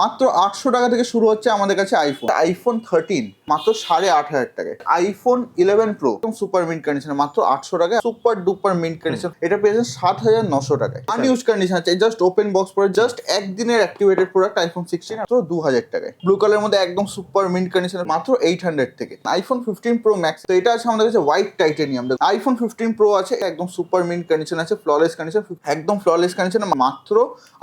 মাত্র আটশো টাকা থেকে শুরু হচ্ছে আমাদের কাছে আইফোন আইফোন থার্টিন মাত্র সাড়ে আট হাজার টাকায়। আইফোন ইলেভেন প্রো একদম সুপার মিন্ট কন্ডিশন মাত্র আটশো টাকায়। সুপার ডুপার মিন্ট কন্ডিশন এটা পেয়েছেন সাত হাজার নশো টাকায়। আনইউজ কন্ডিশন আছে জাস্ট ওপেন বক্স পরে জাস্ট একদিনের অ্যাক্টিভেটেড প্রোডাক্ট আইফোন সিক্সটিন মাত্র দু হাজার টাকায়। ব্লু কালারের মধ্যে একদম সুপার মিন্ট কন্ডিশন মাত্র এইট হান্ড্রেড থেকে। আইফোন ফিফটিন প্রো ম্যাক্স তো এটা আছে আমাদের কাছে white titanium iPhone fifteen pro আছে একদম সুপার মিন্ট কন্ডিশন আছে ফ্ললেস কন্ডিশন একদম ফ্ললেস কন্ডিশন মাত্র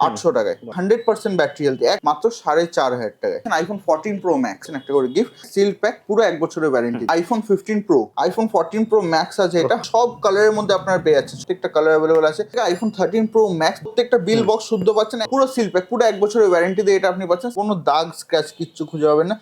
আটশো টাকায়। হান্ড্রেড পার্সেন্ট ব্যাটারি হেলথ এক মাত্র সাড়ে চার হাজার টাকায়। আইফোন ফোরটিন প্রো ম্যাক্স একটা করে গিফট সিল প্যাক পুরো এক বছরের warranty iPhone fifteen pro iPhone fourteen pro max আছে এটা। সব কালারের মধ্যে আপনার পেয়ে যাচ্ছে প্রত্যেকটা কালার অ্যাভেলেবল আছে। আইফোন থার্টিন প্রো ম্যাক্স প্রত্যেকটা বিল বক্স শুদ্ধ পাচ্ছেন। পুরো সিল প্যাক পুরো এক বছরের ওয়ারেন্টি দিয়ে এটা আপনি পাচ্ছেন। কোনো দাগ স্ক্র্যাচ কিচ্ছু খুঁজে পাবেন না।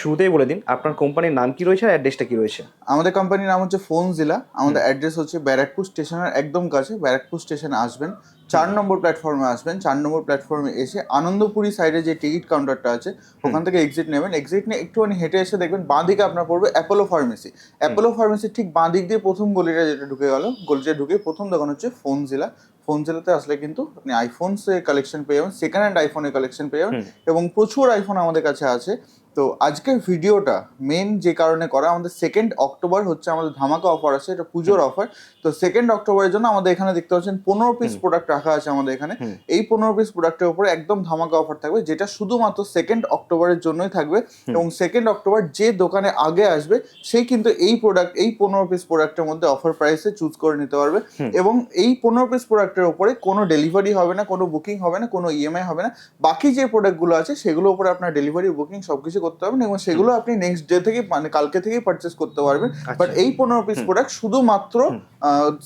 শুরুতেই বলে দিন আপনার কোম্পানির নাম কি রয়েছে আর অ্যাড্রেসটা কি রয়েছে? আমাদের কোম্পানির নাম হচ্ছে ফোন জিলা আমাদের অ্যাড্রেস হচ্ছে ব্যারাকপুর স্টেশনের একদম কাছে। ব্যারাকপুর স্টেশনে আসবেন। চার নম্বর প্ল্যাটফর্মে আসবেন চার নম্বর প্ল্যাটফর্মে এসে আনন্দপুরি সাইডে যে টিকিট কাউন্টারটা আছে ওখান থেকে এক্সিট নেবেন। এক্সিট নিয়ে একটুখানি হেঁটে এসে দেখবেন বাঁ দিকে আপনার পড়বে অ্যাপোলো ফার্মেসি অ্যাপোলো ফার্মেসির ঠিক বাঁ দিক দিয়ে প্রথম গলিটা যেটা ঢুকে গেল গলিটা ঢুকে প্রথম দোকান হচ্ছে ফোন জেলা ফোন জেলাতে আসলে কিন্তু আপনি আইফোনসের কালেকশন পেয়ে যাবেন সেকেন্ড হ্যান্ড আইফোনের কালেকশন পেয়ে যাবেন এবং প্রচুর আইফোন আমাদের কাছে আছে। তো আজকের ভিডিওটা মেন যে কারণে করা আমাদের সেকেন্ড অক্টোবর হচ্ছে আমাদের ধামাকা অফার আছে এটা পুজোর অফার তো সেকেন্ড অক্টোবরের জন্য আমাদের এখানে দেখতে পাচ্ছেন পনেরো পিস প্রোডাক্ট রাখা আছে আমাদের এখানে। এই পনেরো পিস প্রোডাক্টের উপরে একদম ধামাকা অফার থাকবে যেটা শুধুমাত্র সেকেন্ড অক্টোবরের জন্যই থাকবে। এবং সেকেন্ড অক্টোবর যে দোকানে আগে আসবে সেই কিন্তু এই প্রোডাক্ট এই পনেরো পিস প্রোডাক্টের মধ্যে অফার প্রাইসে চুজ করে নিতে পারবে। এবং এই পনেরো পিস প্রোডাক্টের উপরে কোনো ডেলিভারি হবে না কোনো বুকিং হবে না কোনো ইএমআই হবে না। বাকি যে প্রোডাক্টগুলো আছে সেগুলোর উপরে আপনার ডেলিভারি বুকিং সবকিছু করতে পারবেন এবং সেগুলো আপনি নেক্সট ডে থেকে মানে কালকে থেকেই পারচেস করতে পারবেন। বাট এই পনেরো পিস প্রোডাক্ট শুধুমাত্র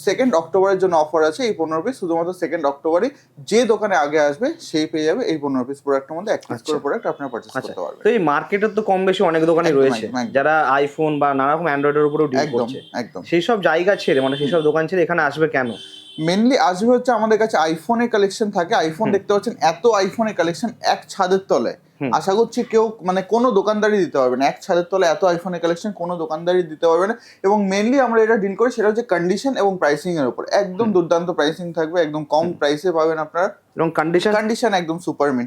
সেকেন্ড অক্টোবরের জন্য অফার আছে। এই পনেরো পিস শুধুমাত্র সেকেন্ড অক্টোবরে যে দোকানে আগে আসবে সেই পেয়ে যাবে এই পনেরো পিস প্রোডাক্টের মধ্যে। এক পিস করে প্রোডাক্ট আপনার পারচেস আচ্ছা। করতে পারবেন। তো এই মার্কেটের তো কম বেশি অনেক একদম, রয়েছে। যারা আইফোন বা নানা রকম অ্যান্ড্রয়েডের উপরেও ডিল করছে। একদম। সেই সব জায়গা ছেড়ে মানে সেই সব দোকান ছেড়ে এখানে আসবে কেন? মেনলি আসবে হচ্ছে আমাদের কাছে আইফোনের কালেকশন থাকে। আইফোন দেখতে পাচ্ছেন এত আইফোনের কালেকশন এক ছাদের তলে আশা করছি কেউ মানে কোনো দোকানদারি দিতে পারবে না। এক ছাদের তলে এত আইফোনের কালেকশন কোনো দোকানদারি দিতে পারবে না। এবং মেনলি আমরা এটা ডিল করি সেটা হচ্ছে কন্ডিশন এবং প্রাইসিং এর উপর। একদম দুর্দান্ত প্রাইসিং থাকবে একদম কম প্রাইসে পাবেন আপনারা। এবং কন্ডিশন কন্ডিশন একদম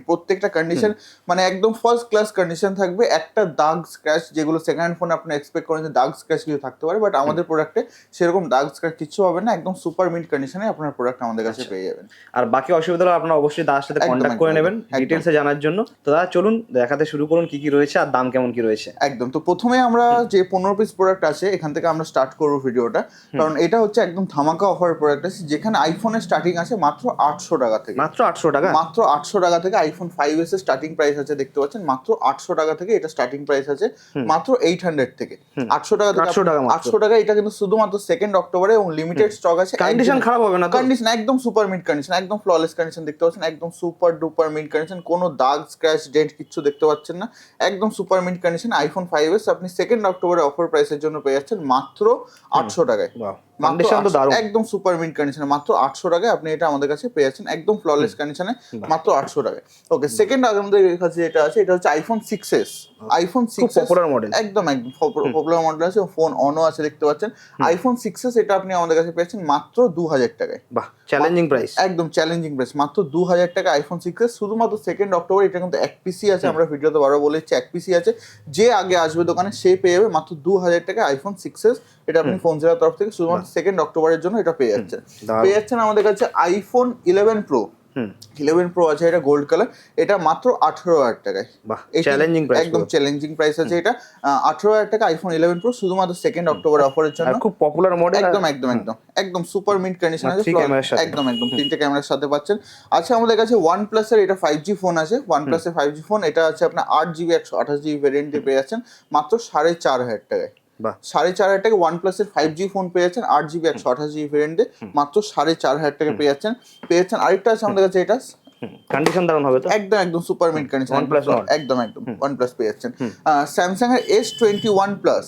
প্রত্যেকটা কন্ডিশন মানে একদম ফার্স্ট ক্লাস কন্ডিশন থাকবে। একটা দাগ স্ক্র্যাচ যেগুলো সেকেন্ড হ্যান্ড ফোনে আপনি এক্সপেক্ট করেন যে দাগ স্ক্র্যাচ কিছু থাকতে পারে বাট আমাদের প্রোডাক্টে সেরকম দাগ স্ক্র্যাচ কিছু হবে না। একদম সুপার মিন্ট কন্ডিশনে আপনার প্রোডাক্ট আমাদের কাছে পেয়ে যাবেন। আর বাকি অসুবিধা হলে আপনারা অবশ্যই দাদার সাথে কন্ট্যাক্ট করে নেবেন। ডিটেলসে জানার জন্য। তো দাদা চলুন দেখাতে শুরু করুন কি কি রয়েছে আর দাম কেমন কি রয়েছে। একদম তো প্রথমে আমরা যে পনেরো পিস প্রোডাক্ট আছে এখান থেকে আমরা স্টার্ট করব ভিডিওটা কারণ এটা হচ্ছে একদম ধামাকা অফার প্রোডাক্ট আছে যেখানে আইফোনের স্টার্টিং আছে মাত্র আটশো টাকা থেকে। মাত্র আটশো টাকা? মাত্র আটশো টাকা থেকে আইফোন ফাইভ এস এর স্টার্টিং প্রাইস আছে দেখতে পাচ্ছেন? মাত্র আটশো টাকা থেকে এটা স্টার্টিং প্রাইস আছে মাত্র এইট হান্ড্রেড থেকে। আটশো টাকা 800 টাকা আটশো টাকা এটা কিন্তু শুধুমাত্র সেকেন্ড অক্টোবরে এবং লিমিটেড স্টক আছে কন্ডিশন খারাপ হবে না কন্ডিশন একদম সুপার মিড কন্ডিশন একদম ফ্ললেস কন্ডিশন দেখতে পাচ্ছেন? একদম সুপার ডুপার মিড কন্ডিশন কোনো দাগ স্ক্র্যাচ ডেন্ট কিচ্ছু দেখতে পাচ্ছেন না। একদম super mint condition iPhone five S আপনি সেকেন্ড অক্টোবরে অফার প্রাইসের জন্য পেয়ে যাচ্ছেন মাত্র আটশো টাকায়। কন্ডিশন তো দারুণ। একদম সুপার মিন্ট কন্ডিশনে মাত্র আটশো টাকায় আপনি এটা আমাদের কাছে পেয়ে যাচ্ছেন। একদম ফ্ললেস কন্ডিশনে মাত্র আটশো টাকায়। ওকে সেকেন্ড আমাদের কাছে যেটা আছে এটা হচ্ছে iPhone six S iPhone six popular model একদম একদম পপুলার মডেল আছে ফোন অনও আছে দেখতে পাচ্ছেন। আইফোন সিক্স এস এটা আপনি আমাদের কাছে পেয়েছেন মাত্র দু হাজার টাকায়। বাহ চ্যালেঞ্জিং প্রাইস একদম চ্যালেঞ্জিং প্রাইস মাত্র দু হাজার টাকা আইফোন সিক্স এস শুধুমাত্র সেকেন্ড অক্টোবর এটা কিন্তু এক পিসি আছে আমরা ভিডিওতে বারো বলেছি এক পিসি আছে। যে আগে আসবে দোকানে সে পেয়ে যাবে মাত্র দু হাজার টাকা আইফোন সিক্স এস এটা আপনি ফোন জেলার তরফ থেকে শুধুমাত্র সেকেন্ড অক্টোবরের জন্য এটা পেয়ে যাচ্ছেন। পেয়ে যাচ্ছেন আমাদের কাছে iPhone eleven pro eleven pro আছে এটা গোল্ড কালার এটা মাত্র আঠেরো হাজার টাকায়। চ্যালেঞ্জিং একদম চ্যালেঞ্জিং প্রাইস আছে এটা। আঠেরো হাজার টাকা আইফোন ইলেভেন প্রো শুধুমাত্র সেকেন্ড অক্টোবর অফারের জন্য। খুব পপুলার মডেল একদম একদম একদম। একদম সুপার মিন্ট কন্ডিশন আছে। একদম একদম। তিনটে ক্যামেরার সাথে পাচ্ছেন। আচ্ছা আমাদের কাছে ওয়ান প্লাসের এটা ফাইভ জি ফোন আছে। ওয়ান প্লাসের ফাইভ জি ফোন এটা আছে আপনার আট জিবি একশো আঠাশ জিবি ভ্যারিয়েন্টে পেয়ে যাচ্ছেন। মাত্র সাড়ে চার হাজার টাকায়। সাড়ে চার হাজার টাকা ওয়ান প্লাসের ফাইভ জি ফোন পেয়ে যাচ্ছেন আট জিবি একশো আঠাশ জিবি ভেরিয়েন্টে মাত্র সাড়ে চার হাজার টাকা পেয়ে যাচ্ছেন পেয়ে যাচ্ছেন আরেকটা আছে আমাদের কাছে এটা কন্ডিশন দারুণ হবে তো? একদম একদম সুপার মিড কন্ডিশন OnePlus। একদম একদম ওয়ান প্লাস পেয়ে যাচ্ছেন। স্যামসাং এর S twenty one plus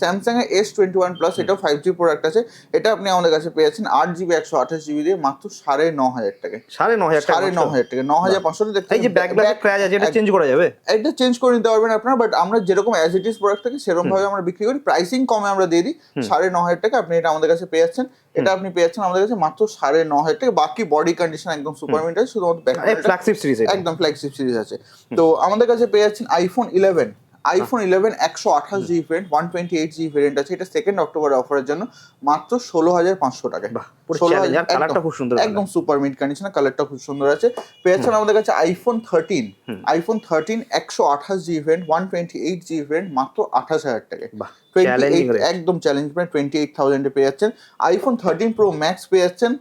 Samsung এর এস টোয়েন্টি ওয়ান প্লাস এটাও ফাইভ জি প্রোডাক্ট আছে। এটা আপনি আমাদের কাছে পেয়ে যাচ্ছেন আট জিবি একশো আঠাশ জিবি দিয়ে মাত্র সাড়ে ন হাজার টাকা। সাড়ে ন হাজার টাকা সাড়ে ন হাজার টাকা ন হাজার পাঁচশো দেখতে এই যে ব্যাক ব্যাক ক্র্যাচ আছে এটা চেঞ্জ করা যাবে? এটা চেঞ্জ করে নিতে পারবেন আপনারা বাট আমরা যেরকম অ্যাজ ইট ইজ প্রোডাক্ট থাকে সেরকম ভাবে আমরা বিক্রি করি। প্রাইসিং কমে আমরা দিয়ে দিই। সাড়ে ন হাজার টাকা আপনি এটা আমাদের কাছে পেয়ে যাচ্ছেন। এটা আপনি পেয়ে যাচ্ছেন আমাদের কাছে মাত্র সাড়ে ন হাজার টাকা। বাকি বডি কন্ডিশন একদম সুপার মিন্ট আছে শুধুমাত্র ফ্ল্যাগশিপ সিরিজ একদম ফ্ল্যাগশিপ সিরিজ আছে। তো আমাদের কাছে পেয়ে যাচ্ছেন আইফোন ইলেভেন আইফোন ইলেভেন একশো আঠাশ G variant one twenty eight G variant আছে। এটা সেকেন্ড অক্টোবর অফারের জন্য মাত্র ষোলো হাজার পাঁচশো টাকায় 16,000 challenge, আর colourটা একদম- খুব সুন্দর একদম সুপার মিড কন্ডিশনার কালারটা খুব সুন্দর আছে। পেয়ে যাচ্ছেন আমাদের কাছে আইফোন থার্টিন আইফোন থার্টিন একশো আঠাশ G variant one twenty eight G variant মাত্র আঠাশ হাজার টাকায় বাহ 28 একদম চ্যালেঞ্জ টোয়েন্টি এইট থাউজেন্ডে পেয়ে যাচ্ছেন। আইফোন থার্টিন প্রো ম্যাক্স পেয়ে যাচ্ছেন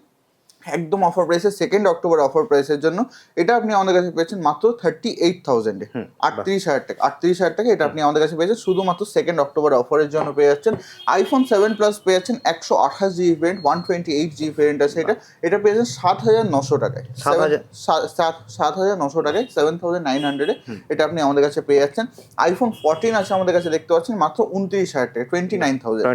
একদম অফার প্রাইসে সেকেন্ড অক্টোবর অফার প্রাইসের জন্য। এটা আপনি আমাদের কাছে পেয়েছেন মাত্র থার্টি এইট থাউজেন্ডে আটত্রিশ হাজার টাকা আটত্রিশ হাজার টাকা এটা আপনি আমাদের কাছে পেয়েছেন। শুধুমাত্র সেকেন্ড অক্টোবর অফারের জন্য পেয়ে যাচ্ছেন। আইফোন সেভেন প্লাস পেয়ে যাচ্ছেন একশো আঠাশ G variant one twenty eight G variant আছে এটা। এটা পেয়ে যাচ্ছেন সাত হাজার নশো টাকায়। সাত- হাজার? নশো টাকায় সেভেন থাউজেন্ড নাইন হান্ড্রেডে এটা আপনি আমাদের কাছে পেয়ে যাচ্ছেন। আইফোন ফোরটিন আছে আমাদের কাছে দেখতে পাচ্ছেন মাত্র উনত্রিশ হাজার টাকা twenty nine thousand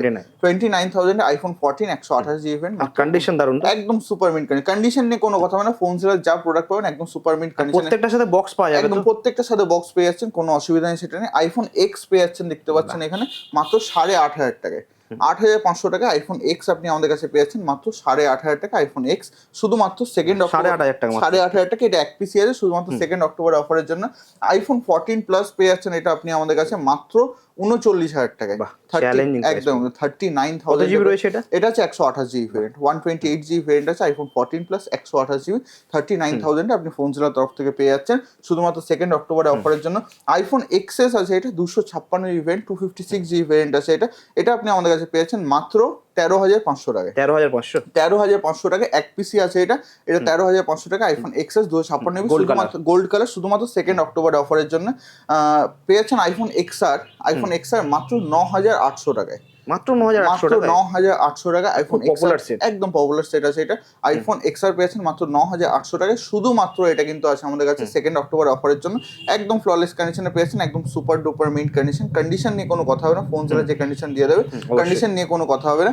twenty nine থাউজেন্ডে iPhone fourteen একশো আঠাশ জি ইভেন্ট কন্ডিশন দারুণ একদম সুপার মিন্ট কন্ডিশন নিয়ে কোনো কথা হবে না। ফোন সেলার যা প্রোডাক্ট পাবেন একদম সুপার মিন্ট কন্ডিশন প্রত্যেকটার সাথে বক্স পাওয়া যাবে একদম প্রত্যেকটার সাথে বক্স পেয়ে যাচ্ছেন কোনো অসুবিধা নেই সেটা নেই আইফোন এক্স পেয়ে যাচ্ছেন দেখতে পাচ্ছেন এখানে মাত্র সাড়ে আট হাজার টাকায়। আট হাজার পাঁচশো টাকা আইফোন এক্স আপনি আমাদের কাছে পেয়ে যাচ্ছেন মাত্র সাড়ে আট হাজার টাকা আইফোন এক্স শুধুমাত্র সেকেন্ড সাড়ে আট হাজার টাকা সাড়ে আট হাজার টাকা এটা এক পিসি আছে শুধুমাত্র সেকেন্ড অক্টোবর অফারের জন্য। আইফোন ফোরটিন প্লাস পেয়ে যাচ্ছেন এটা আপনি আমাদের কাছে মাত্র উনচল্লিশ হাজার টাকায়। বাহ, 30 challenging price একদম থার্টি নাইন থাউজেন্ড জিবি রয়েছে এটা? এটা হচ্ছে একশো আঠাশ GB variant one twenty eight GB variant আছে আইফোন ফোরটিন প্লাস একশো আঠাশ জিবি থার্টি নাইন থাউজেন্ডে আপনি ফোন জেলার তরফ থেকে পেয়ে যাচ্ছেন। শুধুমাত্র সেকেন্ড অক্টোবরে অফারের জন্য। আইফোন এক্সেস আছে এটা দুশো ছাপ্পান্ন GB variant two fifty six GB variant আছে এটা। এটা আপনি আমাদের কাছে পেয়েছেন মাত্র তেরো হাজার পাঁচশো টাকা তেরো হাজার পাঁচশো? তেরো হাজার পাঁচশো টাকা এক পিসি আছে এটা এটা তেরো হাজার পাঁচশো টাকা আইফোন এক্সএস দু ছাপ্পান্ন শুধুমাত্র গোল্ড কালার শুধুমাত্র সেকেন্ড অক্টোবর অফারের জন্য। আহ, পেয়েছেন আইফোন এক্সআর আইফোন এক্সআর মাত্র ন হাজার আটশো টাকায়। মাত্র ন হাজার আটশো টাকা ন হাজার আটশো টাকা আইফোন খুব popular একদম পপুলার সেট আছে এটা। আইফোন এক্সআর পেয়েছেন মাত্র ন হাজার আটশো টাকায়। শুধুমাত্র এটা কিন্তু আছে আমাদের কাছে সেকেন্ড অক্টোবর অফারের জন্য। একদম ফ্ললেস কন্ডিশনে পেয়েছেন একদম super duper mint condition condition নিয়ে কোনো কথা হবে না। ফোন যে কন্ডিশন দিয়ে দেবে কন্ডিশন নিয়ে কোনো কথা হবে না।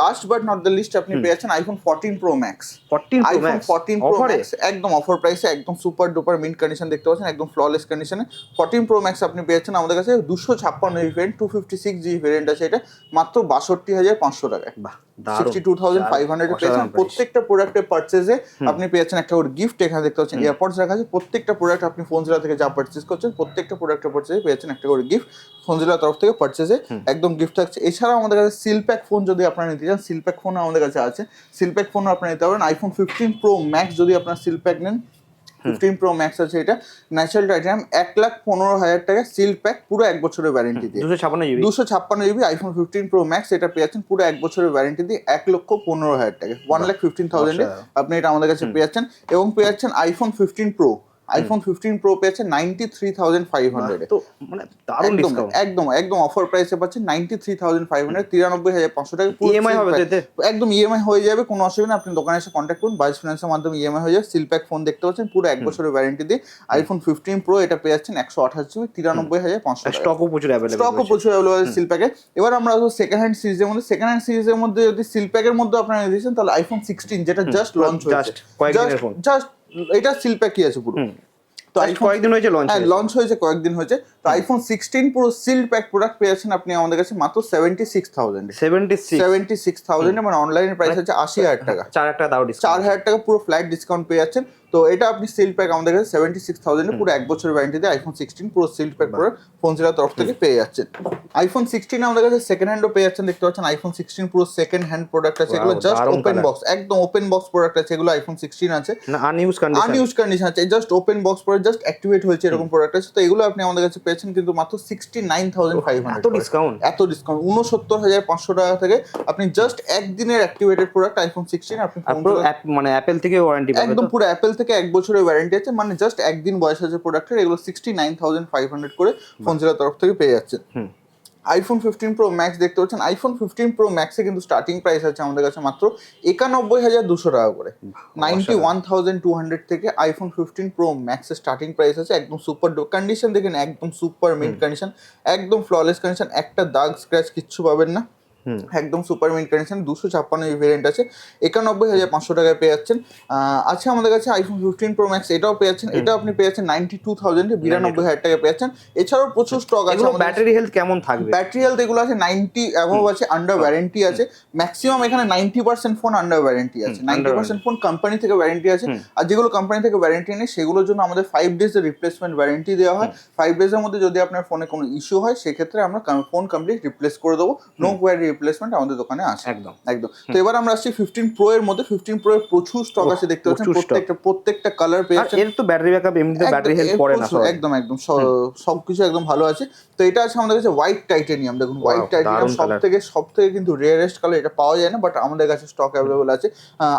Last but not the least আপনি পেয়েছেন iPhone fourteen pro max fourteen iPhone fourteen pro max একদম অফার প্রাইসে একদম সুপার ডুপার মিন্ট কন্ডিশন দেখতে পাচ্ছেন একদম ফ্ললেস কন্ডিশনে ফোরটিন প্রো ম্যাক্স আপনি পেয়েছেন আমাদের কাছে দুশো ছাপ্পান্ন variant two fifty six G variant আছে এটা। মাত্র বাষট্টি হাজার পাঁচশো টাকায়। Sixty two thousand five hundred পেয়েছেন প্রত্যেকটা প্রোডাক্টের পার্চেসে আপনি পেয়েছেন একটা করে গিফট এখানে দেখতে পাচ্ছেন এয়ারপডস রাখা আছে। প্রত্যেকটা প্রোডাক্ট আপনি ফোনজিলা থেকে যা পার্চেস করছেন প্রত্যেকটা প্রোডাক্টের পার্চেসে পেয়েছেন একটা করে গিফট ফোনজিলার তরফ থেকে পার্চেসে একদম গিফট থাকছে। এছাড়াও আমাদের কাছে সিলপ্যাক ফোন যদি আপনারা নিতে চান সিলপ্যাক ফোন আমাদের কাছে আছে। সিলপ্যাক ফোন আপনারা নিতে পারেন। আইফোন ফিফটিন প্রো ম্যাক্স যদি আপনার সিলপ্যাক নেন ফিফটিন প্রো ম্যাক্স আছে এটা। ন্যাচারাল টাইটানিয়াম এক লাখ পনেরো হাজার টাকা সিল প্যাক পুরো এক বছরের ওয়ারেন্টি দিয়ে। দুশো ছাপান্ন জিবি দুশো ছাপ্পান্ন GB iPhone fifteen pro max এটা পেয়ে যাচ্ছেন পুরো এক বছরের ওয়ারেন্টি দিয়ে এক লক্ষ পনেরো হাজার টাকা। ওয়ান লাখ ফিফটিন থাউজেন্ডে আপনি এটা আমাদের কাছে পেয়ে যাচ্ছেন। এবং পেয়ে যাচ্ছেন iPhone fifteen pro iPhone fifteen pro পেয়ে যাচ্ছেন ninety three thousand five hundred মানে দারুণ একদম ডিসকাউন্ট একদম একদম অফার প্রাইসে পাচ্ছেন ninety three thousand five hundred তিরানব্বই হাজার পাঁচশো টাকা ইএমআই হবে একদম ইএমআই হয়ে যাবে কোনো অসুবিধা আপনি দোকানে এসে কন্ট্যাক্ট করুন বাইশ ফিনান্সের মাধ্যমে ইএমআই হয়ে যাবে সিলপ্যাক ফোন দেখতে পাচ্ছেন পুরো এক বছরের ওয়ারেন্টি দিয়ে। আইফোন ফিফটিন প্রো এটা পেয়ে যাচ্ছেন একশো আঠাশ জিবি তিরানব্বই হাজার পাঁচশো টাকা। স্টকও প্রচুর অ্যাভেলেবল স্টকও প্রচুর অ্যাভেলেবল সিল প্যাকে এবার আমরা সেকেন্ড হ্যান্ড সিরিজের মধ্যে সেকেন্ড হ্যান্ড সিরিজের মধ্যে যদি সিল প্যাকের মধ্যে আপনারা দিয়েছেন তাহলে আইফোন সিক্সটিন যেটা জাস্ট লঞ্চ হয়েছে। জাস্ট এটা সিল প্যাকই আছে পুরো? তো আইফোন কয়েকদিন হয়েছে লঞ্চ হ্যাঁ লঞ্চ হয়েছে কয়েকদিন হয়েছে। তো আইফোন সিক্সটিন পুরো সিল প্যাক প্রোডাক্ট পেয়েছেন আপনি আমাদের কাছে মাত্র seventy six thousand seventy seventy six thousand মানে অনলাইনের প্রাইস হচ্ছে আশি হাজার টাকা। চার হাজার দাও ডিসকাউন্ট চার হাজার টাকা পুরো ফ্ল্যাট ডিসকাউন্ট পেয়ে যাচ্ছেন। তো এটা আপনি সিল প্যাক আমাদের কাছে সেভেন্টি সিক্স থাউজেন্ডে পুরো এক বছরের ওয়ারেন্টি দিয়ে আইফোন সিক্সটিন পুরো সিল প্যাক করে ফোন জিরার তরফ থেকে পেয়ে যাচ্ছেন। আইফোন সিক্সটিন আমাদের কাছে সেকেন্ড হ্যান্ডও পেয়ে যাচ্ছেন দেখতে পাচ্ছেন আইফোন সিক্সটিন পুরো সেকেন্ড হ্যান্ড প্রোডাক্ট আছে এগুলো জাস্ট ওপেন বক্স একদম ওপেন বক্স প্রোডাক্ট আছে এগুলো আইফোন সিক্সটিন আছে। আনইউজ কন্ডিশন আনইউজ কন্ডিশন আছে জাস্ট ওপেন বক্স পরে জাস্ট অ্যাক্টিভেট হয়েছে এরকম প্রোডাক্ট আছে তো এগুলো আপনি আমাদের কাছে পেয়েছেন কিন্তু মাত্র সিক্সটি নাইন থাউজেন্ড ফাইভ এত হান্ড্রেড ডিসকাউন্ট এত ডিসকাউন্ট উনসত্তর হাজার পাঁচশো টাকা থেকে আপনি জাস্ট একদিনের অ্যাক্টিভেটেড প্রোডাক্ট আইফোন সিক্সটিন আপনি মানে অ্যাপেল থেকে ওয়ারেন্টি একদম পুরো অ্যাপেল থেকে এক বছরের ওয়ারেন্টি আছে মানে জাস্ট একদিন বয়স আছে প্রোডাক্টের এগুলো sixty nine thousand five hundred করে ফোন জেলার তরফ থেকে পেয়ে যাচ্ছেন। আইফোন ফিফটিন প্রো ম্যাক্স দেখতে পাচ্ছেন। আইফোন ফিফটিন প্রো ম্যাক্সে কিন্তু স্টার্টিং প্রাইস আছে আমাদের কাছে মাত্র একানব্বই হাজার দুশো টাকা করে। Ninety one thousand two hundred থেকে আইফোন ফিফটিন প্রো ম্যাক্সের স্টার্টিং প্রাইস আছে একদম সুপার কন্ডিশন দেখেন একদম সুপার মিড কন্ডিশন একদম ফ্ললেস কন্ডিশন একটা দাগ স্ক্র্যাচ কিচ্ছু পাবেন না। একদম সুপার মিন্ট কন্ডিশন দুশো ছাপ্পান্ন ভেরিয়েন্ট আছে। একানব্বই হাজার পাঁচশো টাকায় পেয়ে যাচ্ছেন। আছে আমাদের কাছে আইফোন ফিফটিন প্রো ম্যাক্স এটাও পেয়ে যাচ্ছেন। এটা আপনি পেয়ে যাচ্ছেন নাইনটি টু থাউজেন্ড বিরানব্বই হাজার টাকায় পেয়ে যাচ্ছেন। এছাড়াও প্রচুর স্টক আছে ব্যাটারি হেলথ কেমন থাকবে? ব্যাটারি হেলথ এগুলো আছে নাইনটি অ্যাভাব আছে আন্ডার ওয়ারেন্টি আছে। ম্যাক্সিমাম এখানে ninety percent phone under warranty আছে। নাইনটি পার্সেন্ট ফোন কোম্পানি থেকে ওয়ারেন্টি আছে। আর যেগুলো কোম্পানি থেকে ওয়ারেন্টি নেই সেগুলোর জন্য আমাদের ফাইভ ডেজ এর রিপ্লেসমেন্ট ওয়ারেন্টি দেওয়া হয়। ফাইভ ডেজের মধ্যে যদি আপনার ফোনে কোনো ইস্যু হয় সেক্ষেত্রে আমরা ফোন কমপ্লিট রিপ্লেস করে দেবো। নো কোয়ারি রিপ্লেসমেন্ট আমাদের দোকানে আছে। একদম। একদম। তো এবার আমরা আসছি ফিফটিন প্রো এর মধ্যে। ফিফটিন প্রো এর প্রচুর স্টক আছে দেখতে পাচ্ছেন? প্রত্যেকটা প্রত্যেকটা কালার পেয়ে আর যাচ্ছেন এর তো ব্যাটারি ব্যাকআপ এমনিতে ব্যাটারি হেলথ এ পড়ে না একদম একদম। সবকিছু একদম ভালো আছে। তো এটা আছে আমাদের কাছে হোয়াইট টাইটেনিয়াম দেখুন হোয়াইট টাইটেনিয়াম সব থেকে সব থেকে কিন্তু রেয়ারেস্ট কালার এটা পাওয়া যায় না বাট আমাদের কাছে স্টক অ্যাভেলেবল আছে।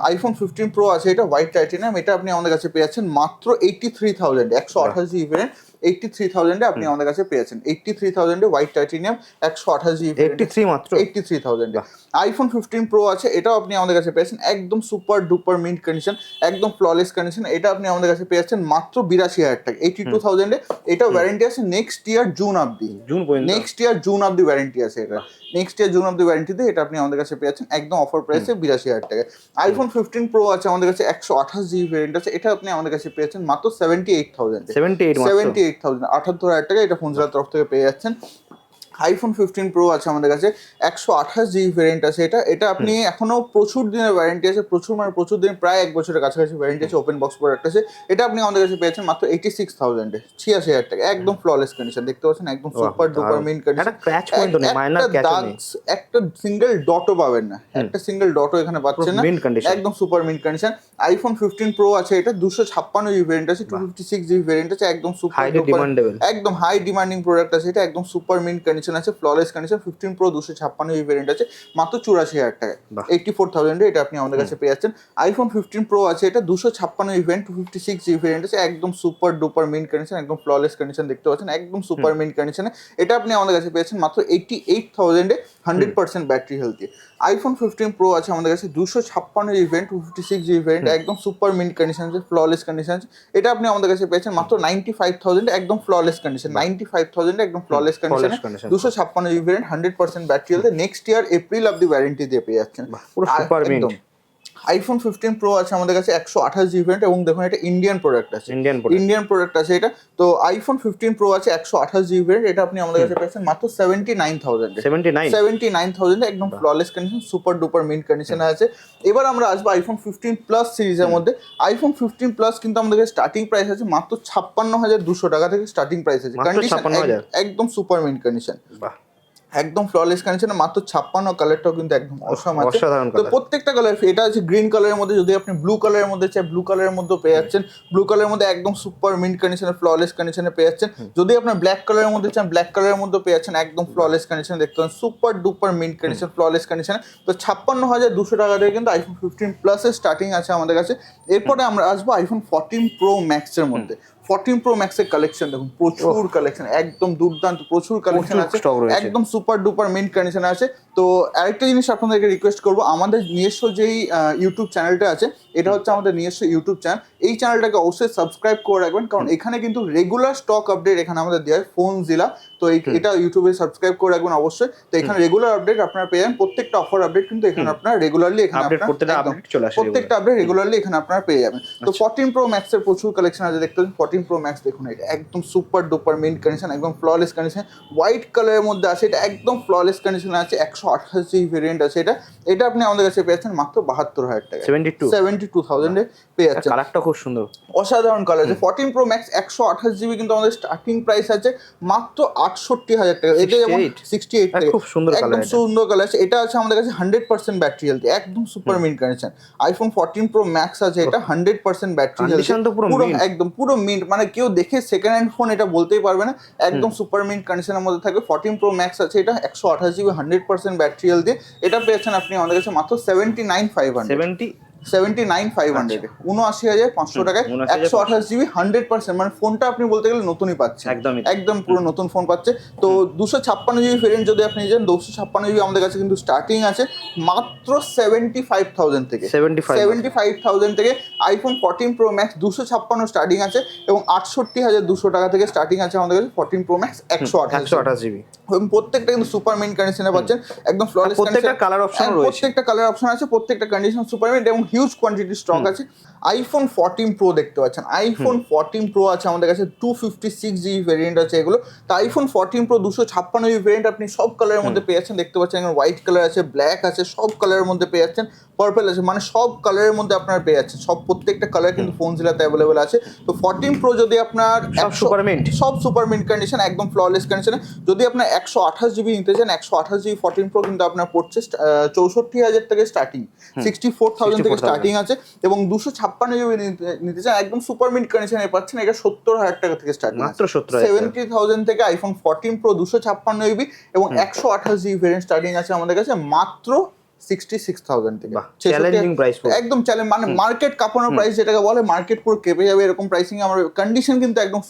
আইফোন ফিফটিন প্রো আছে এটা হোয়াইট টাইটেনিয়াম এটা আপনি আমাদের কাছে পেয়ে যাচ্ছেন মাত্র এইটটি থ্রি থাউজেন্ড একশো আঠাশ ভ্যারিয়েন্ট এইটটি থ্রি থাউজেন্ডে আপনি আমাদের কাছে পেয়েছেন। এইটটি থ্রি থাউজেন্ডে হোয়াইট টাইটেনিয়াম একশো আঠাশ জিবি এইটটি থ্রি মাত্র? এইটটি থ্রি থাউজেন্ডে আইফোন ফিফটিন প্রো আছে এটাও আপনি আমাদের কাছে পেয়েছেন। একদম সুপার ডুপার মিন্ট কন্ডিশন একদম ফ্ললেস কন্ডিশন এটা আপনি আমাদের কাছে পেয়ে যাচ্ছেন মাত্র বিরাশি হাজার টাকা। এইটি টু থাউজেন্ডে এটা ওয়ারেন্টি আছে নেক্সট ইয়ার জুন অব্দি জুন নেক্সট ইয়ার জুন অব্দি ওয়ারেন্টি আছে এটা। নেক্সট ইয়ার জুন অব্দি ওয়ারেন্টিতে এটা আপনি আমাদের কাছে পেয়ে যাচ্ছেন একদম অফার প্রাইসে বিরাশি হাজার টাকা। আইফোন ফিফটিন প্রো আছে আমাদের কাছে একশো আঠাশ জিবি ভ্যারিয়েন্ট আছে এটা আপনি আমাদের কাছে পেয়েছেন মাত্র seventy eight থাউজেন্ডে seventy eight seventy eight thousand আঠাত্তর হাজার টাকা এটা ফোনজেলার তরফ থেকে পেয়ে যাচ্ছেন। আইফোন ফিফটিন প্রো আছে আমাদের কাছে একশো আঠাশ জিবি ভ্যারিয়েন্ট আছে এটা এটা আপনি এখনও প্রচুর দিনের ওয়ারেন্টি আছে প্রচুর মানে প্রচুর দিন প্রায় এক বছরের কাছাকাছি ওয়ারেন্টি আছে ওপেন বক্স প্রোডাক্ট আছে এটা আপনি আমাদের কাছে পেয়েছেন মাত্র এইটি সিক্স থাউজেন্ডে ছিয়াশি হাজার টাকা একদম ফ্ললেস কন্ডিশন দেখতে পাচ্ছেন একদম সুপার ডুপার মিন কন্ডিশন একটা সিঙ্গেল ডটও পাবেন না একটা সিঙ্গেল ডটও এখানে পাচ্ছেন না একদম super mint condition iPhone fifteen pro আছে এটা দুশো ছাপ্পান্ন জিবি ভ্যারিয়েন্ট আছে two fifty six GB variant আছে একদম সুপার ডিমান্ডেবল একদম হাই ডিমান্ডিং প্রোডাক্ট আছে এটা একদম সুপার মিন্ট কন্ডিশন আছে ফ্ললেস কন্ডিশন ফিফটিন প্রো দুশো ছাপ্পান্ন জিবি ভেরিয়েন্ট আছে মাত্র চুরাশি হাজার টাকায়। এইটি এইটটি ফোর থাউজেন্ডে এটা আপনি আমাদের কাছে পেয়ে যাচ্ছেন। আইফোন ফিফটিন প্রো আছে এটা দুশো ছাপ্পান্ন variant two fifty six GB variant আছে একদম সুপার ডুপার মিন কন্ডিশন একদম ফ্ললেস কন্ডিশন দেখতে পাচ্ছেন একদম সুপার মিন কন্ডিশনে এটা আপনি আমাদের কাছে পেয়েছেন মাত্র eighty eight থাউজেন্ডে hundred percent battery healthy iPhone fifteen pro আছে আমাদের কাছে দুশো ছাপ্পান্ন variant two fifty six variant একদম সুপার মিন্ট কন্ডিশন আছে ফ্ললেস কন্ডিশন আছে এটা আপনি আমাদের কাছে পেয়েছেন মাত্র নাইনটি ফাইভ থাউজেন্ড একদম flawless condition ninety five thousand একদম ফ্ললেস কন্ডিশন দুশো ছাপ্পান্ন ইভেন্ট হান্ড্রেড পার্সেন্ট ব্যাটারি হলে next year April of the warranty দিয়ে পেয়ে যাচ্ছেন। পুরো আইফোন ফিফটিন প্রো আছে আমাদের কাছে একশো আঠাশ জিবি ভ্যারিয়েন্ট এবং দেখুন এটা ইন্ডিয়ান প্রোডাক্ট আছে। ইন্ডিয়ান ইন্ডিয়ান প্রোডাক্ট আছে এটা। তো আইফোন ফিফটিন প্রো আছে একশো আঠাশ জিবি ভ্যারিয়েন্ট এটা আপনি আমাদের কাছে পেয়েছেন মাত্র seventy nine thousand seventy nine thousand একদম flawless condition super duper mint কন্ডিশনে আছে। এবার আমরা আসব আইফোন ফিফটিন প্লাস সিরিজের মধ্যে। আইফোন ফিফটিন প্লাস কিন্তু আমাদের কাছে স্টার্টিং প্রাইস আছে মাত্র ছাপ্পান্ন হাজার দুশো টাকা থেকে স্টার্টিং প্রাইস আছে। কন্ডিশন একদম সুপার মিন্ট কন্ডিশন বাহ। একদম ফ্ললেস কন্ডিশনে মাত্র ছাপ্পান্ন কালারটাও কিন্তু একদম অসাম আছে। অসাধারণ তো প্রত্যেকটা কালার এটা আছে গ্রিন কালারের মধ্যে যদি আপনি ব্লু কালারের মধ্যে চাই ব্লু কালারের মধ্যে পেয়ে যাচ্ছেন। ব্লু কালারের মধ্যে একদম সুপার মিন্ট কন্ডিশনে ফ্ললেস কন্ডিশনে পেয়ে যাচ্ছেন। যদি আপনার ব্ল্যাক কালারের মধ্যে চান ব্ল্যাক কালারের মধ্যে পেয়ে যাচ্ছেন একদম ফ্ললেস কন্ডিশনে দেখতে পাবেন super duper mint condition flawless কন্ডিশনে তো ছাপ্পান্ন হাজার দুশো টাকা থেকে কিন্তু আইফোন ফিফটিন প্লাসের স্টার্টিং আছে আমাদের কাছে। এরপরে আমরা আসব আইফোন ফোরটিন প্রো ম্যাক্সের মধ্যে। ফোরটিন প্রো ম্যাক্সের কালেকশন দেখুন প্রচুর কালেকশন একদম দুর্দান্ত প্রচুর কালেকশন আছে একদম সুপার ডুপার মিন্ট কন্ডিশনে আছে। তো আরেকটা জিনিস আপনাদেরকে রিকোয়েস্ট করব আমাদের নিজস্ব যেই ইউটিউব চ্যানেলটা আছে এটা হচ্ছে আমাদের নিজস্ব ইউটিউব চ্যানেল এই চ্যানেলটাকে অবশ্যই সাবস্ক্রাইব করে রাখবেন কারণ এখানে কিন্তু রেগুলার স্টক আপডেট এখানে আমাদের দেওয়া হয় ফোন জিলা তো এটা ইউটিউবে সাবস্ক্রাইব করে রাখবেন অবশ্যই। তো এখানে রেগুলার আপডেট আপনারা পেয়ে যাবেন প্রত্যেকটা অফার আপডেট কিন্তু এখানে আপনারা রেগুলারলি এখানে প্রত্যেকটা। আপডেট প্রত্যেকটা আপডেট রেগুলারলি এখানে আপনারা পেয়ে যাবেন। তো ফোরটিন প্রো ম্যাক্সের প্রচুর কালেকশন আছে দেখতে পাচ্ছেন? ফোরটিন প্রো ম্যাক্স দেখুন এটা একদম সুপার ডুপার মিন্ট কন্ডিশন একদম ফ্ললেস কন্ডিশন হোয়াইট কালারের মধ্যে আছে এটা একদম ফ্ললেস কন্ডিশন আছে একশো আঠাশ জিবি ভেরিয়েন্ট আছে এটা। এটা আপনি আমাদের কাছে পেয়েছেন মাত্র বাহাত্তর হাজার টাকা সেভেন্টি টু সেভেন্টি টু থাউজেন্ডে পেয়ে যাচ্ছেন। কালারটা খুব সুন্দর। অসাধারণ কালার আছে। ফোরটিন প্রো ম্যাক্স একশো আঠাশ জিবি কিন্তু আমাদের স্টার্টিং প্রাইস আছে মাত্র আটষট্টি হাজার টাকা। এটা যেমন সিক্সটি এইট আর খুব সুন্দর একদম সুন্দর কালার আছে। এটা আছে আমাদের কাছে হান্ড্রেড পার্সেন্ট ব্যাটারি হেলথ একদম super mint condition iPhone fourteen pro max আছে এটা হান্ড্রেড পার্সেন্ট ব্যাটারি তো পুরো একদম পুরো মিন্ট মানে কেউ দেখে সেকেন্ড হ্যান্ড ফোন এটা বলতেই পারবে না। একদম সুপার মিন্ট কন্ডিশনের মধ্যে থাকবে। ফোরটিন প্রো ম্যাক্স আছে এটা একশো আঠাশ GB hundred percent battery health এটা পেয়েছেন আপনি আমাদের কাছে মাত্র seventy nine five hundred seventy seventy nine five hundred উনআশি হাজার পাঁচশো টাকায় একশো আঠাশ জিবি হান্ড্রেড পার্সেন্ট মানে ফোনটা আপনি বলতে গেলে নতুনই পাচ্ছেন। একদমই। একদম পুরো নতুন ফোন পাচ্ছে। তো দুশো ছাপ্পান্ন জিবি ভেরিয়েন্ট যদি আপনি যান দুশো ছাপ্পান্ন জিবি আমাদের কাছে কিন্তু স্টার্টিং আছে মাত্র সেভেন্টি ফাইভ থাউজেন্ড থেকে। সেভেন্টি ফাইভ থাউজেন্ড থেকে আইফোন ফোরটিন প্রো ম্যাক্স দুশো ছাপ্পান্ন স্টার্টিং আছে এবং আটষট্টি হাজার দুশো টাকা থেকে স্টার্টিং আছে আমাদের কাছে ফোরটিন প্রো ম্যাক্স একশো আঠাশ জিবি। এবং প্রত্যেকটা কিন্তু সুপার মিন কন্ডিশনে পাচ্ছেন একদম ফ্ললেস প্রত্যেকটা কালার অপশন প্রত্যেকটা কালার অপশন আছে প্রত্যেকটা কন্ডিশন সুপার মিন এবং হিউজ কোয়ান্টিটি স্টক আছে। আইফোন ফোরটিন প্রো দেখতে পাচ্ছেন। আইফোন ফোরটিন প্রো আছে আমাদের কাছে two fifty six GB variant আছে এগুলো। তো আইফোন ফোরটিন প্রো দুশো ছাপ্পান্ন জিবি ভেরিয়েন্ট আপনি সব কালারের মধ্যে পেয়ে যাচ্ছেন দেখতে পাচ্ছেন এখানে হোয়াইট কালার আছে ব্ল্যাক আছে সব কালারের মধ্যে পেয়ে যাচ্ছেন পার্পল আছে মানে সব কালারের মধ্যে আপনার পেয়ে যাচ্ছেন সব প্রত্যেকটা কালার কিন্তু ফোন জেলাতে অ্যাভেলেবেল আছে। তো ফোরটিন প্রো যদি আপনার সব 100 super mint। সব সুপার মিন্ট কন্ডিশন একদম ফ্ললেস কন্ডিশনে যদি আপনার একশো আঠাশ জিবি নিতে চান একশো আঠাশ জিবি ফোরটিন প্রো কিন্তু আপনার পড়ছে চৌষট্টি হাজার থেকে স্টার্টিং সিক্সটি ফোর থাউজেন্ড থেকে স্টার্টিং আছে এবং দুশো ছাপ্পান্ন জিবি নিতে চান একদম সুপার মিন্ট কন্ডিশনে পাচ্ছেন এটা সত্তর হাজার টাকা থেকে স্টার্টিং মাত্র সত্তর সেভেন্টি থাউজেন্ড থেকে আইফোন ফোরটিন প্রো দুশো ছাপ্পান্ন জিবি এবং একশো আঠাশ জিবি ভেরিয়েন্ট স্টার্টিং আছে আমাদের কাছে মাত্র সিক্সটি সিক্স থাউজেন্ড থেকে। বাহ, 66 challenging price পুরো। একদম চ্যালেঞ্জ মানে মার্কেট কাঁপানোর প্রাইস যেটাকে বলে মার্কেট পুরো কেঁপে যাবে এরকম প্রাইসিং আমার কন্ডিশন কিন্তু একদম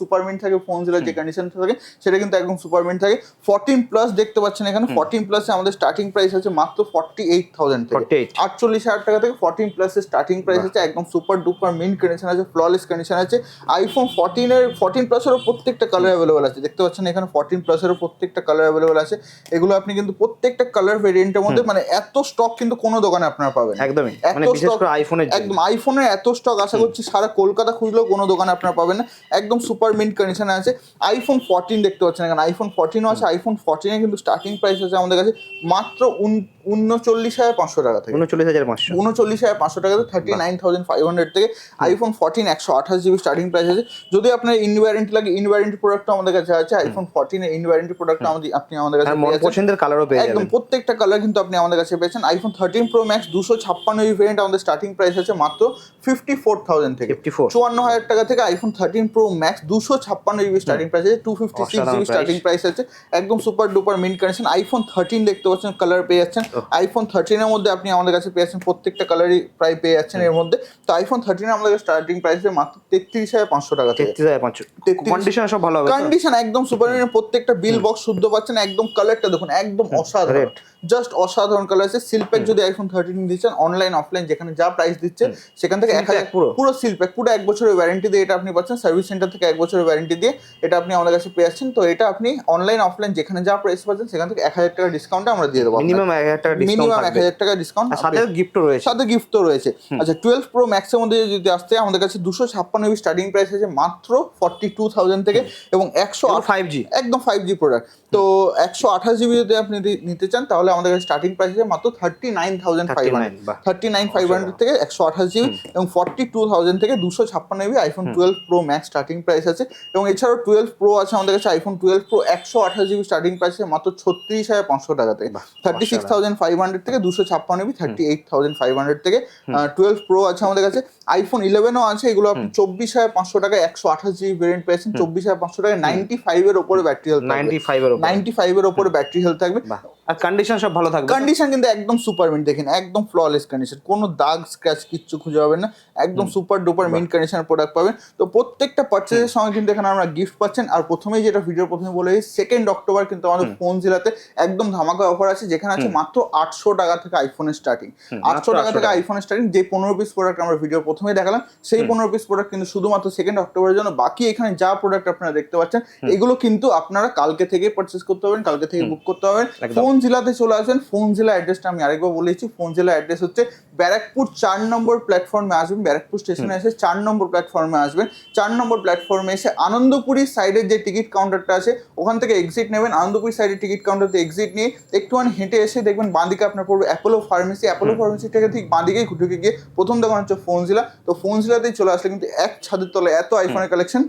থাকে ফোন যে কন্ডিশন থাকে সেটা কিন্তু একদম থাকে। ফোরটিন প্লাস দেখতে পাচ্ছেন এখানে ফোরটিন প্লাসে আমাদের স্টার্টিং প্রাইস আছে মাত্র ফর্টি এইট থাউজেন্ড থেকে আটচল্লিশ হাজার টাকা থেকে ফোরটিন প্লাসের স্টার্টিং প্রাইস আছে একদম সুপার ডুপার মিন কন্ডিশন আছে ফ্ললেস কন্ডিশন আছে। আইফোন ফোরটিনের ফোরটিন প্লাসেরও প্রত্যেকটা কালার অ্যাভেলেবল আছে। দেখতে পাচ্ছেন এখানে ফোরটিন প্লাসেরও প্রত্যেকটা কালার অ্যাভেলেবল আছে। এগুলো আপনি কিন্তু প্রত্যেকটা কালার ভেরিয়েন্টের মধ্যে মানে এত স্টক কিন্তু কোনো দোকানে আপনারা পাবেন একদমই। মানে বিশেষ করে আইফোনের একদম আইফোনের এত স্টক আশা করছি সারা কলকাতা খুঁজলেও কোনো দোকানে আপনারা পাবেন না। একদম সুপার মিন্ট কন্ডিশনে আছে। আইফোন ফোরটিন দেখতে পাচ্ছেন এখানে। আইফোন ফোরটিনও আছে। আইফোন ফোরটিনে কিন্তু স্টার্টিং প্রাইস আছে আমাদের কাছে মাত্র উন- উনচল্লিশ হাজার পাঁচশো টাকা থেকে। উনচল্লিশ হাজার পাঁচশো। উনচল্লিশ হাজার পাঁচশো টাকা থেকে thirty nine thousand five hundred থেকে আইফোন ফোরটিন একশো আঠাশ জিবি স্টার্টিং প্রাইস আছে। যদি আপনার ইনভ্যারেন্টি লাগে ইনভ্যারেন্টি প্রোডাক্টও আমাদের কাছে আছে। আইফোন ফোরটিনের ইনভ্যারেন্টি প্রোডাক্ট আমাদের আপনি আমাদের কাছে মন পছন্দের কালারও পেয়ে একদম প্রত্যেকটা কালার কিন্তু আপনি আমাদের কাছে পেয়েছেন। আইফোন থার্টিন প্রো ম্যাক্স দুশো ছাপ্পান্ন জিবি ভেরিয়েন্ট আমাদের স্টার্টিং প্রাইস আছে মাত্র ফিফটি ফোর থাউজেন্ড থেকে। 54 চুয়ান্ন হাজার টাকা থেকে আইফোন থার্টিন প্রো ম্যাক্স দুশো ছাপ্পান্ন জিবি স্টার্টিং প্রাইস আছে। Two fifty six GB starting price আছে। একদম super duper mint condition iPhone thirteen দেখতে পাচ্ছেন কালার পেয়ে যাচ্ছেন। আইফোন থার্টিনের মধ্যে আপনি আমাদের কাছে পেয়ে যাচ্ছেন প্রত্যেকটা কালারই প্রায় পেয়ে যাচ্ছেন এর মধ্যে। তো আইফোন থার্টিনের আমাদের কাছে স্টার্টিং প্রাইস মাত্র তেত্রিশ হাজার পাঁচশো টাকা তেত্রিশ হাজার পাঁচশো। কন্ডিশন সব ভালো হবে কন্ডিশন একদম সুপার প্রত্যেকটা বিল বক্স শুদ্ধ পাচ্ছেন একদম কালারটা দেখুন একদম অসাধারণ। জাস্ট অসাধারণ কালার আছে। সিলপ্যাক যদি আইফোন থার্টিন দিচ্ছেন অনলাইন অফলাইন যেখানে যা প্রাইস দিচ্ছে সেখান থেকে এক হাজার পুরো? সিলপ্যাক পুরো এক বছরের ওয়ারেন্টি দিয়ে এটা আপনি পাচ্ছেন। সার্ভিস সেন্টার থেকে এক বছরের ওয়ারেন্টি দিয়ে এটা আপনি আমাদের কাছে পেয়ে যাচ্ছেন। তো এটা আপনি অনলাইন অফলাইন যেখানে যা প্রাইস পাচ্ছেন সেখান থেকে এক হাজার টাকা ডিসকাউন্টে আমরা দিয়ে দেবো মিনিমাম এক হাজার টাকা ডিসকাউন্ট মিনিমাম এক হাজার টাকা ডিসকাউন্ট সাথে গিফটও রয়েছে। সাথে গিফট রয়েছে। আচ্ছা টুয়েলভ প্রো ম্যাক্সের মধ্যে যদি আসতে আমাদের কাছে দুশো ছাপ্পান্ন স্টার্টিং প্রাইস আছে মাত্র ফর্টি টু থাউজেন্ড থেকে এবং একশো ফাইভ জি একদম ফাইভ জি প্রোডাক্ট তো একশো আঠাশ জিবি যদি আপনি নিতে চান তাহলে আমাদের কাছে স্টার্টিং প্রাইস আছে মাত্র thirty nine thousand five hundred thirty nine five hundred থেকে একশো আঠাশ জিবি এবং ফর্টি টু থাউজেন্ড থেকে দুশো ছাপ্পান্ন GB iPhone twelve pro max starting price আছে। এবং এছাড়াও টুয়েলভ প্রো আছে আমাদের কাছে আইফোন টুয়েলভ প্রো একশো আঠাশ জিবি স্টার্টিং প্রাইস আছে মাত্র ছত্রিশ হাজার পাঁচশো টাকা থেকে thirty six thousand five hundred থেকে দুশো ছাপ্পান্ন GB thirty eight thousand five hundred থেকে টুয়েলভ প্রো আছে আমাদের কাছে। আইফোন ইলেভেনও আছে এগুলো আপনি চব্বিশ হাজার পাঁচশো টাকায় একশো আঠাশ জিবি ভেরিয়েন্ট পেয়েছেন। চব্বিশ হাজার পাঁচশো টাকায় নাইনটি ফাইভের ওপরে ব্যাটারি নাইনটি ফাইভের নাইনটি ফাইভের ওপরে ব্যাটারি হেলথ থাকবে আর কন্ডিশন সব ভালো থাকবে। কন্ডিশন কিন্তু একদম সুপার মিন্ট দেখেন একদম ফ্ললেস কন্ডিশন কোনো দাগ স্ক্র্যাচ কিচ্ছু খুঁজে পাবেন না। একদম সুপার ডুপার মিন্ট কন্ডিশনের প্রোডাক্ট পাবেন। তো প্রত্যেকটা পার্চেজের সঙ্গে কিন্তু এখানে আমরা গিফট পাচ্ছেন। আর প্রথমেই যেটা ভিডিও প্রথমে বলে সেকেন্ড অক্টোবর কিন্তু আমাদের ফোন জেলাতে একদম ধামাকা অফার আছে যেখানে আছে মাত্র আটশো টাকা থেকে আইফোনের স্টার্টিং আটশো টাকা থেকে আইফোনের স্টার্টিং যে পনেরো পিস প্রোডাক্ট আমরা ভিডিও প্রথমেই দেখালাম সেই পনেরো পিস প্রোডাক্ট কিন্তু শুধুমাত্র সেকেন্ড অক্টোবরের জন্য। বাকি এখানে যা প্রোডাক্ট আপনারা দেখতে পাচ্ছেন এগুলো কিন্তু আপনারা কালকে থেকে পারচেস করতে পারবেন কালকে থেকে বুক করতে পারবেন। ফোন জেলাতে চলে আসবেন ফোন জেলা অ্যাড্রেসটা আমি আরেকবার বলেছি ফোন জেলা অ্যাড্রেস হচ্ছে ব্যারাকপুর চার নম্বর প্ল্যাটফর্মে আসবেন ব্যারাকপুর স্টেশনে এসে চার নম্বর প্ল্যাটফর্মে আসবেন। চার নম্বর প্ল্যাটফর্মে এসে আনন্দপুরি সাইডের যে টিকিট কাউন্টারটা আছে ওখান থেকে এক্সিট নেবেন। আনন্দপুরি সাইডের টিকিট কাউন্টারতে এক্সিট নিয়ে একটুখানি হেঁটে এসে দেখবেন বাঁদিকে আপনার পড়বে অ্যাপোলো ফার্মেসি অ্যাপোলো ফার্মেসি থেকে ঠিক বাঁদিকেই ঢুকে গিয়ে প্রথম দোকান হচ্ছে ফোন জেলা। তো ফোন জেলাতেই চলে আসলে কিন্তু এক ছাদের তলে এত আইফোনের কালেকশন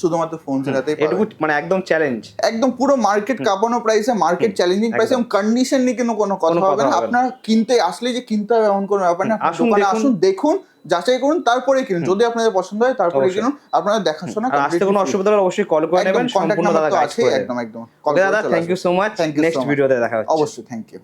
শুধুমাত্র ফোন জেলাতেই এটুকু মানে একদম চ্যালেঞ্জ একদম পুরো মার্কেট কাঁপানো প্রাইসে মার্কেট চ্যালেঞ্জিং প্রাইসে এবং কন্ডিশন নিয়ে কোনো কোনো কথা হবে না। আপনার কিনতে আসলে যে কিনতে হবে এমন কোনো ব্যাপার না। আসুন, দেখুন। আসুন দেখুন যাচাই করুন তারপরে কিনুন। যদি আপনাদের পছন্দ হয় তারপরে। কিনুন। আপনারা দেখাশোনা আসতে কোনো অসুবিধা হলে অবশ্যই কল করে নেবেন। সম্পূর্ণ দাদা আছে একদম একদম। দাদা thank you so much next ভিডিওতে দেখা হচ্ছে। অবশ্যই থ্যাংক ইউ